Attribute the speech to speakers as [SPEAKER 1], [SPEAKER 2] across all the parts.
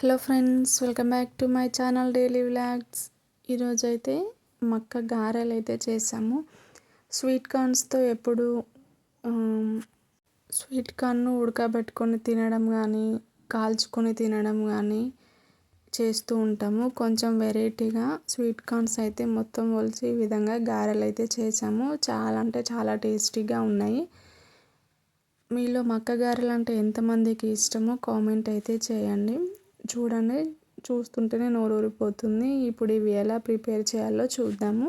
[SPEAKER 1] Hello friends welcome back to my channel daily vlogs. ఈరోజు అయితే మక్క గారెలు అయితే చేసాము. స్వీట్ కార్న్స్తో ఎప్పుడు స్వీట్ కార్న్ను ఉడకబెట్టుకొని తినడం కానీ కాల్చుకొని తినడం కానీ చేస్తూ ఉంటాము. కొంచెం వెరైటీగా స్వీట్ కార్న్స్ అయితే మొత్తం ఒలిచి ఈ విధంగా గారెలు అయితే చేసాము. చాలా అంటే చాలా టేస్టీగా ఉన్నాయి. మీలో మక్క గారెలు అంటే ఎంతమందికి ఇష్టమో కామెంట్ అయితే చేయండి. చూడండి. చూస్తుంటేనే నోరు ఊరిపోతుంది. ఇప్పుడు ఇవి ఎలా ప్రిపేర్ చేయాలో చూద్దాము.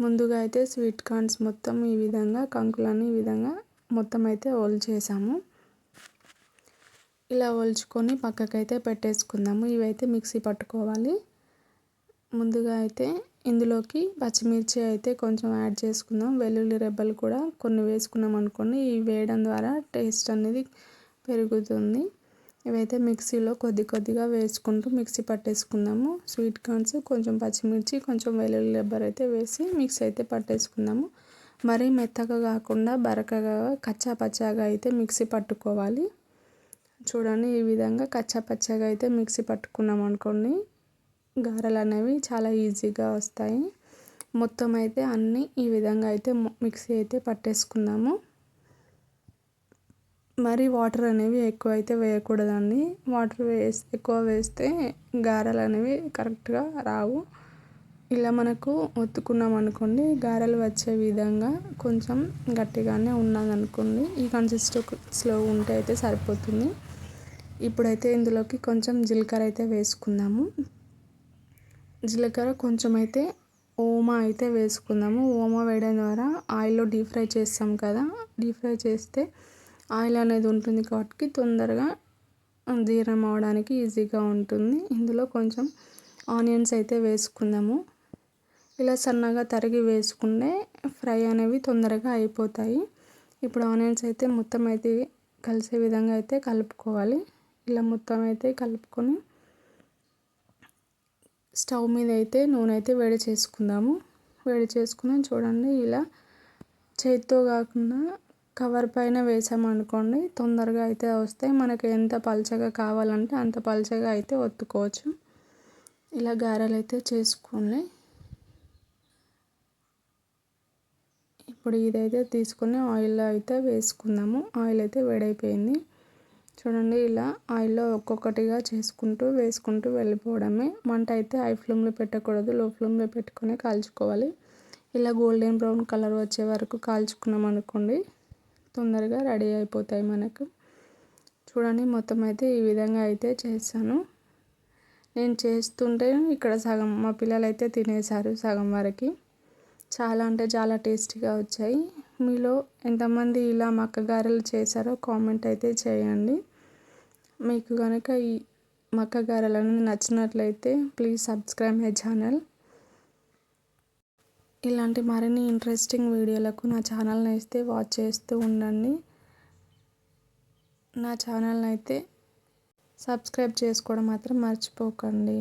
[SPEAKER 1] ముందుగా అయితే స్వీట్ కార్న్స్ మొత్తం ఈ విధంగా కంకులని ఈ విధంగా మొత్తం అయితే చేసాము ఇలా ఒలుచుకొని పక్కకైతే పెట్టేసుకుందాము. ఇవైతే మిక్సీ పట్టుకోవాలి. ముందుగా అయితే ఇందులోకి పచ్చిమిర్చి అయితే కొంచెం యాడ్ చేసుకుందాం. వెల్లుల్లి రెబ్బలు కూడా కొన్ని వేసుకున్నాం అనుకోండి. ఇవి వేయడం ద్వారా టేస్ట్ అనేది పెరుగుతుంది. ఇవైతే మిక్సీలో కొద్ది కొద్దిగా వేసుకుంటూ మిక్సీ పట్టేసుకుందాము. స్వీట్ కార్న్స్ కొంచెం పచ్చిమిర్చి కొంచెం వెల్లుల్లి రబ్బర్ అయితే వేసి మిక్స్ అయితే పట్టేసుకుందాము. మరీ మెత్తగా కాకుండా బరకగా కచ్చా పచ్చాగా అయితే మిక్సీ పట్టుకోవాలి. చూడండి ఈ విధంగా కచ్చా పచ్చగా అయితే మిక్సీ పట్టుకున్నాం అనుకోండి గారెలు అనేవి చాలా ఈజీగా వస్తాయి. మొత్తం అయితే అన్నీ ఈ విధంగా అయితే మిక్సీ అయితే పట్టేసుకుందాము. మరి వాటర్ అనేవి ఎక్కువ అయితే వేయకూడదండి. వాటర్ వేసి ఎక్కువ వేస్తే గారెలు అనేవి కరెక్ట్గా రావు. ఇలా మనకు ఒత్తుకున్నాం అనుకోండి గారెలు వచ్చే విధంగా కొంచెం గట్టిగానే ఉన్నదనుకోండి ఈ కన్సిస్టెన్సీలో ఉంటే అయితే సరిపోతుంది. ఇప్పుడైతే ఇందులోకి కొంచెం జీలకర్ర అయితే వేసుకుందాము. జీలకర్ర కొంచెం అయితే ఓమా అయితే వేసుకుందాము. ఓమా వేయడం ద్వారా ఆయిల్లో డీప్ ఫ్రై చేస్తాం కదా డీప్ ఫ్రై చేస్తే ఆయిల్ అనేది ఉంటుంది కాబట్టి తొందరగా జీర్ణం అవడానికి ఈజీగా ఉంటుంది. ఇందులో కొంచెం ఆనియన్స్ అయితే వేసుకుందాము. ఇలా సన్నగా తరిగి వేసుకుంటే ఫ్రై అనేవి తొందరగా అయిపోతాయి. ఇప్పుడు ఆనియన్స్ అయితే మొత్తం అయితే కలిసే విధంగా అయితే కలుపుకోవాలి. ఇలా మొత్తం అయితే కలుపుకొని స్టవ్ మీద అయితే నూనె అయితే వేడి చేసుకుందాము. వేడి చేసుకుని చూడండి ఇలా చేతితో కాకుండా కవర్ పైన వేసామనుకోండి తొందరగా అయితే వస్తాయి. మనకి ఎంత పలచగా కావాలంటే అంత పలచగా అయితే ఒత్తుకోవచ్చు. ఇలా గారెలు అయితే చేసుకోండి. ఇప్పుడు ఇదైతే తీసుకుని ఆయిల్లో అయితే వేసుకుందాము. ఆయిల్ అయితే వేడైపోయింది. చూడండి ఇలా ఆయిల్లో ఒక్కొక్కటిగా చేసుకుంటూ వేసుకుంటూ వెళ్ళిపోవడమే. మంట అయితే హై ఫ్లేమ్లో పెట్టకూడదు. లో ఫ్లేమ్లో పెట్టుకునే కాల్చుకోవాలి. ఇలా గోల్డెన్ బ్రౌన్ కలర్ వచ్చే వరకు కాల్చుకున్నాం అనుకోండి తొందరగా రెడీ అయిపోతాయి మనకు. చూడండి మొత్తం అయితే ఈ విధంగా అయితే చేస్తాను. నేను చేస్తుంటే ఇక్కడ సగం మా పిల్లలు అయితే తినేశారు సగం వరకు. చాలా అంటే చాలా టేస్టీగా వచ్చాయి. మీలో ఎంతమంది ఇలా మక్కగారెలు చేశారో కామెంట్ అయితే చేయండి. మీకు కనుక ఈ మక్క గారెలు అనేది నచ్చినట్లయితే ప్లీజ్ సబ్స్క్రైబ్ మై ఛానల్. ఇలాంటి మరిన్ని ఇంట్రెస్టింగ్ వీడియోలకు నా ఛానల్ని అయితే వాచ్ చేస్తూ ఉండండి. నా ఛానల్ని అయితే సబ్స్క్రైబ్ చేసుకోవడం మాత్రం మర్చిపోకండి.